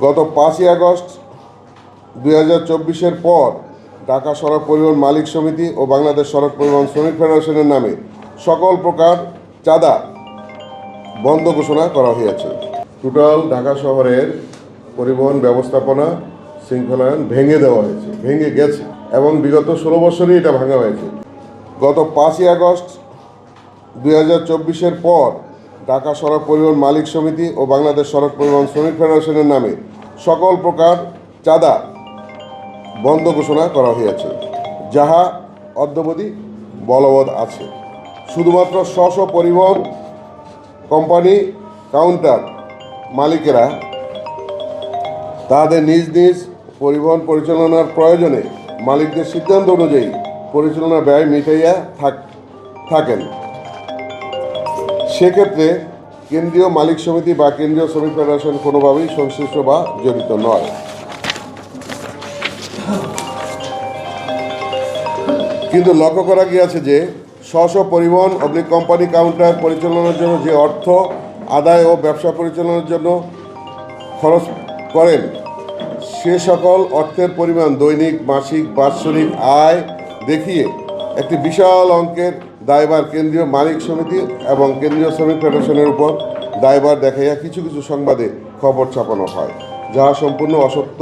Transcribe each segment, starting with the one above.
গত পাঁচই আগস্ট দুই হাজার চব্বিশের পর ঢাকা সড়ক পরিবহন মালিক সমিতি ও বাংলাদেশ সড়ক পরিবহন শ্রমিক ফেডারেশনের নামে সকল প্রকার চাঁদা বন্ধ ঘোষণা করা হয়েছে। টোটাল ঢাকা শহরের পরিবহন ব্যবস্থাপনা শৃঙ্খলায়ন ভেঙে দেওয়া হয়েছে, ভেঙে গেছে এবং বিগত ষোলো বছরই এটা ভাঙা হয়েছে। গত পাঁচই আগস্ট দুই হাজার চব্বিশের পর ঢাকা সড়ক পরিবহন মালিক সমিতি ও বাংলাদেশ সড়ক পরিবহন শ্রমিক ফেডারেশনের নামে সকল প্রকার চাঁদা বন্ধ ঘোষণা করা হয়েছে। যাহা অদ্যবধি বলবৎ আছে। শুধুমাত্র স্ব স্ব পরিবহন কোম্পানি কাউন্টার মালিকেরা তাদের নিজ নিজ পরিবহন পরিচালনার প্রয়োজনে মালিকদের সিদ্ধান্ত অনুযায়ী পরিচালনা ব্যয় মিটাইয়া থাক থাকেন। সেক্ষেত্রে কেন্দ্রীয় মালিক সমিতি বা কেন্দ্রীয় শ্রমিক ফেডারেশন কোনোভাবেই সংশ্লিষ্ট বা জড়িত নয়। কিন্তু লক্ষ্য করা গিয়েছে যে স্ব পরিবহন অবলিক কোম্পানি, কাউন্টার পরিচালনার জন্য যে অর্থ, আদায় ও ব্যবসা পরিচালনার জন্য খরচ করেন, সে সকল অর্থের পরিমাণ দৈনিক, মাসিক, বাৎসরিক আয় দেখিয়ে একটি বিশাল অঙ্কের দায়ভার কেন্দ্রীয় মালিক সমিতি এবং কেন্দ্রীয় শ্রমিক ফেডারেশনের উপর দায়ভার দেখাইয়া কিছু কিছু সংবাদে খবর ছাপানো হয়, যাহা সম্পূর্ণ অসত্য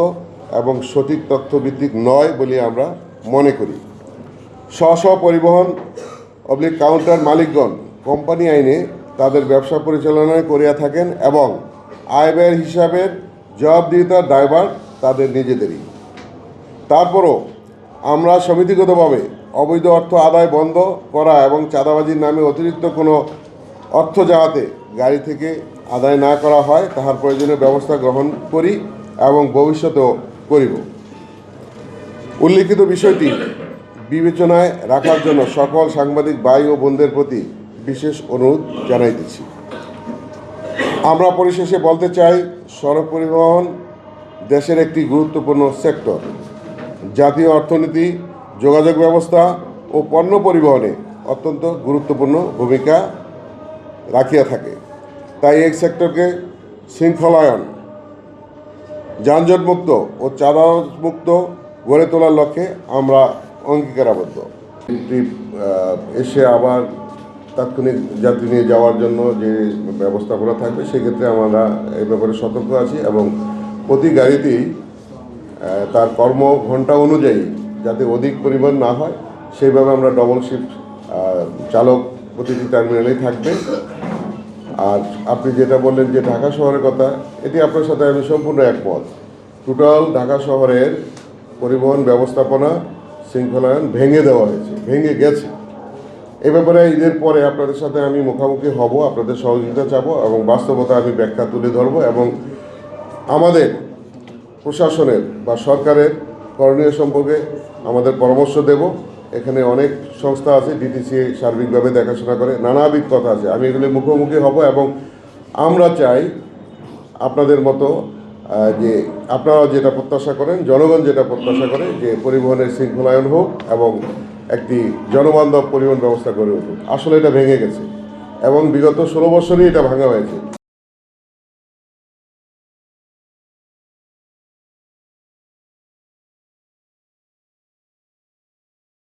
এবং সঠিক তথ্যভিত্তিক নয় বলে আমরা মনে করি। স্ব স্ব পরিবহন অবলিক কাউন্টার মালিকগণ কোম্পানি আইনে তাদের ব্যবসা পরিচালনায় করিয়া থাকেন এবং আয় ব্যয়ের হিসাবের জবাবদিহিতার দায়ভার তাদের নিজেদেরই। তারপরও আমরা সমিতিগতভাবে অবৈধ অর্থ আদায় বন্ধ করা এবং চাঁদাবাজির নামে অতিরিক্ত কোনো অর্থ যাহাতে গাড়ি থেকে আদায় না করা হয়, তাহার প্রয়োজনীয় ব্যবস্থা গ্রহণ করি এবং ভবিষ্যতেও করিব। উল্লিখিত বিষয়টি বিবেচনায় রাখার জন্য সকল সাংবাদিক ভাই ও বোনদের প্রতি বিশেষ অনুরোধ জানাইতেছি। আমরা পরিশেষে বলতে চাই, সড়ক পরিবহন দেশের একটি গুরুত্বপূর্ণ সেক্টর। জাতীয় অর্থনীতি, যোগাযোগ ব্যবস্থা ও পণ্য পরিবহনে অত্যন্ত গুরুত্বপূর্ণ ভূমিকা রাখিয়া থাকে। তাই এই সেক্টরকে শৃঙ্খলায়ন, যানজটমুক্ত ও চাঁদামুক্ত গড়ে তোলার লক্ষ্যে আমরা অঙ্গীকারাবদ্ধ। এসে আবার তাৎক্ষণিক যাত্রী নিয়ে যাওয়ার জন্য যে ব্যবস্থাপনা থাকবে, সেক্ষেত্রে আমরা এই ব্যাপারে সতর্ক আছি এবং প্রতি গাড়িতেই তার কর্ম ঘণ্টা অনুযায়ী যাতে অধিক পরিমাণ না হয়, সেইভাবে আমরা ডবল শিফট চালক প্রতিটি টার্মিনালেই থাকবে। আর আপনি যেটা বললেন যে ঢাকা শহরের কথা, এটি আপনার সাথে আমি সম্পূর্ণ একমত। টোটাল ঢাকা শহরের পরিবহন ব্যবস্থাপনা শৃঙ্খলায়ন ভেঙে দেওয়া হয়েছে, ভেঙে গেছে। এ ব্যাপারে ঈদের পরে আপনাদের সাথে আমি মুখোমুখি হব, আপনাদের সহযোগিতা চাবো এবং বাস্তবতা আমি ব্যাখ্যা তুলে ধরবো এবং আমাদের প্রশাসনের বা সরকারের করণীয় সম্পর্কে আমাদের পরামর্শ দেব। এখানে অনেক সংস্থা আছে ডিটিসি সার্বিকভাবে দেখাশোনা করে, নানাবিধ কথা আছে। আমি এগুলি মুখোমুখি হব এবং আমরা চাই আপনাদের মতো যে আপনারা যেটা প্রত্যাশা করেন, জনগণ যেটা প্রত্যাশা করে, যে পরিবহনের শৃঙ্খলায়ন হোক এবং একটি জনবান্ধব পরিবহন ব্যবস্থা গড়ে উঠুক। আসলে এটা ভেঙে গেছে এবং বিগত ষোলো বছরই এটা ভাঙা হয়েছে।